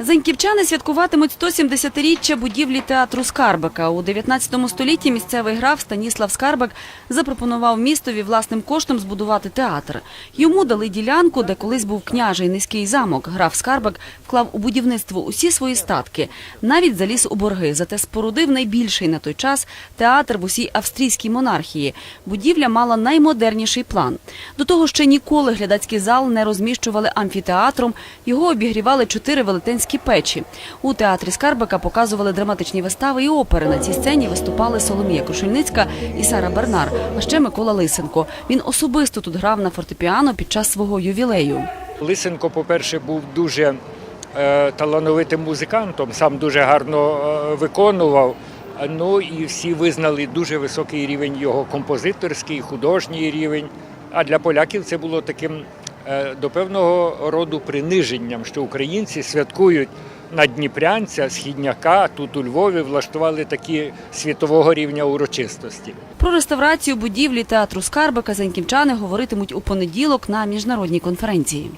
Заньківчани святкуватимуть 170-річчя будівлі театру Скарбика. У 19 столітті місцевий граф Станіслав Скарбик запропонував містові власним коштом збудувати театр. Йому дали ділянку, де колись був княжий низький замок. Граф Скарбик вклав у будівництво усі свої статки, навіть заліз у борги. Зате спорудив найбільший на той час театр в усій австрійській монархії. Будівля мала наймодерніший план. До того ще ніколи глядацький зал не розміщували амфітеатром. Його обігрівали чотири велетенські печі. У театрі Скарбика показували драматичні вистави і опери. На цій сцені виступали Соломія Крушельницька і Сара Бернар, а ще Микола Лисенко. Він особисто тут грав на фортепіано під час свого ювілею. Лисенко, по-перше, був дуже е, талановитим музикантом, сам дуже гарно е, виконував. Ну і всі визнали дуже високий рівень його композиторський, художній рівень. А для поляків це було таким до певного роду приниженням, що українці святкують на Дніпрянця, східняка, тут у Львові влаштували такі світового рівня урочистості. Про реставрацію будівлі театру скарби заньківчани говоритимуть у понеділок на міжнародній конференції.